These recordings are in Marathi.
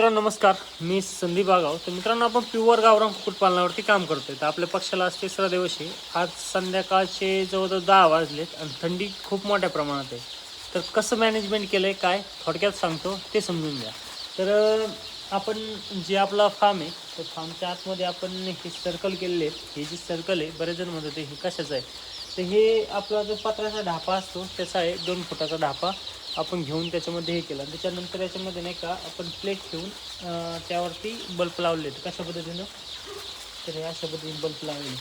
मित्रांनो नमस्कार. मी संदीप आगाव. तर मित्रांनो आपण प्युअर गावरान कुक्कुटपालनावरती काम करतोय. तर आपल्या पक्षाला आज तिसरा दिवस आहे. आज संध्याकाळचे जवळजवळ दहा वाजलेत आणि थंडी खूप मोठ्या प्रमाणात आहे. तर कसं मॅनेजमेंट केलं आहे काय थोडक्यात सांगतो ते समजून घ्या. तर आपण जे आपला फार्म आहे तर फार्मच्या आतमध्ये आपण हे सर्कल केलेले आहेत. हे जे सर्कल आहे बरेच जण म्हणतात हे कशाचं आहे? तर हे आपला जो पत्राचा ढापा असतो त्याचा आहे दोन फुटाचा ढापा. आपण घेऊन त्याच्यामध्ये हे केलं. आणि त्याच्यानंतर याच्यामध्ये नाही का आपण प्लेट ठेवून त्यावरती बल्ब लावले आहेत. कशा पद्धतीनं? तर हे अशा पद्धतीने बल्ब लावले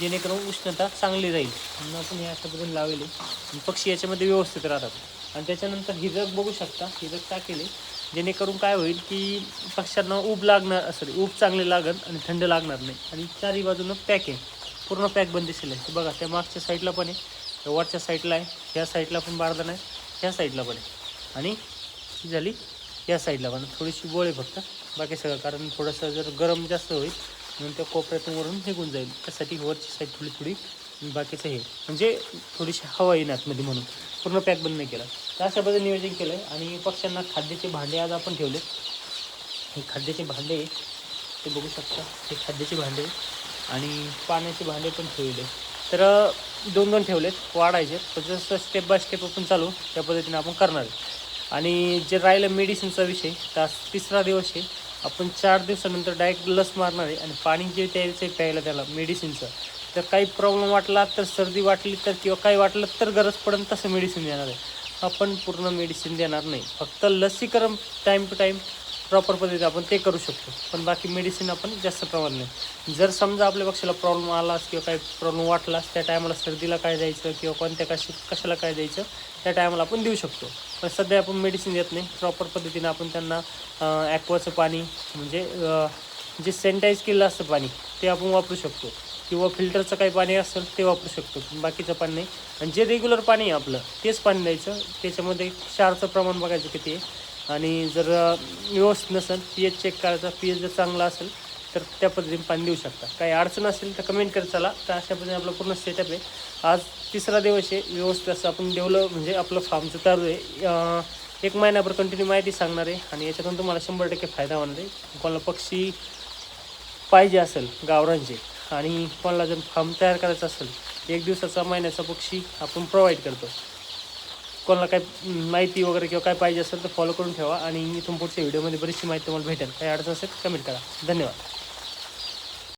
जेणेकरून उष्णता चांगली राहील. म्हणून आपण हे अशा पद्धतीने लावले आणि पक्षी याच्यामध्ये व्यवस्थित राहतात. आणि त्याच्यानंतर हिरक बघू शकता. हिरक टाकेले. जेणेकरून काय होईल की पक्ष्यांना ऊब लागणार सॉरी ऊब चांगले लागल आणि थंड लागणार नाही. आणि चारही बाजूनं पॅक आहे. पूर्ण पॅक बंदिशील आहे बघा त्या मागच्या साईडला पण आहे. वरच्या साईडला आहे. ह्या साईडला पण बारदाना आहे. ह्या साईडला पण आहे. आणि ही झाली या साईडला पण. थोडीशी गोळे फक्त. बाकी सगळं. कारण थोडंसं जर गरम जास्त होईल म्हणून त्या कोपऱ्यातून वरून निघून जाईल. त्यासाठी वरची साईड थोडी थोडी बाकीचं हे. म्हणजे थोडीशी हवा येईल आतमध्ये म्हणून. पूर्ण पॅक बंद नाही केला. तर अशा पद्धतीने नियोजन केलं आहे. आणि पक्ष्यांना खाद्याचे भांडे आज आपण ठेवले. हे खाद्याचे भांडे आहे, ते बघू शकता. हे खाद्याचे भांडे आणि पाण्याचे भांडे पण ठेवले तर दोन दोन ठेवलेत वाढायचे तर जसं स्टेप बाय स्टेप आपण चालू त्या पद्धतीने आपण करणार आहे. आणि जे राहिलं मेडिसिनचा विषय तर तिसरा दिवस आहे. आपण चार दिवसानंतर डायरेक्ट लस मारणार आहे आणि पाणी जे द्यायचं आहे प्यायला त्याला मेडिसिनचं तर काही प्रॉब्लेम वाटला तर सर्दी वाटली तर किंवा काही वाटलं तर गरज पडेल तसं मेडिसिन देणार आहे. आपण पूर्ण मेडिसिन देणार नाही. फक्त लसीकरण टाईम टू टाईम प्रॉपर पद्धतीने आपण ते करू शकतो. पण बाकी मेडिसिन आपण जास्त प्रमाणात नाही. जर समजा आपल्या पक्षाला प्रॉब्लेम आलास किंवा काही प्रॉब्लेम वाटलास त्या टायमाला सर्दीला काय द्यायचं किंवा कोणत्या कशी कशाला काय द्यायचं त्या टायमाला आपण देऊ शकतो. पण सध्या आपण मेडिसिन देत नाही. प्रॉपर पद्धतीने आपण त्यांना ॲक्वाचं पाणी म्हणजे जे सॅनिटाईज केलेलं असतं पाणी ते आपण वापरू शकतो. किंवा फिल्टरचं काही पाणी असेल ते वापरू शकतो. बाकीचं पाणी नाही. आणि जे रेग्युलर पाणी आहे आपलं तेच पाणी द्यायचं. त्याच्यामध्ये क्षारचं प्रमाण बघायचं किती आहे. आणि जर व्यवस्थित नसेल पी एच चेक करायचा पी एच जर चांगला असेल तर त्या पद्धतीने पाणी देऊ शकता. काही अडचण असेल तर कमेंट करत चला. तर अशा पद्धतीने आपलं पूर्ण सेटअप आहे. आज तिसरा दिवस आहे. व्यवस्थित असं आपण डेव्हलप म्हणजे आपलं फार्मचं चालू आहे. एक महिन्याभर कंटिन्यू माहिती सांगणार आहे. आणि याच्यातून तुम्हाला शंभर टक्के फायदा होणार आहे. कोणाला पक्षी पाहिजे असेल गावरांचे आणि कोणाला जर फार्म तयार करायचा असेल एक दिवसाचा महिन्याचा पक्षी आपण प्रोव्हाइड करतो. कोणाला काय माहिती वगैरे किंवा काय पाहिजे असेल तर फॉलो करून ठेवा आणि इथून पुढच्या व्हिडिओमध्ये बरीचशी माहिती तुम्हाला भेटेल. काही अडचण असेल कमेंट करा. धन्यवाद.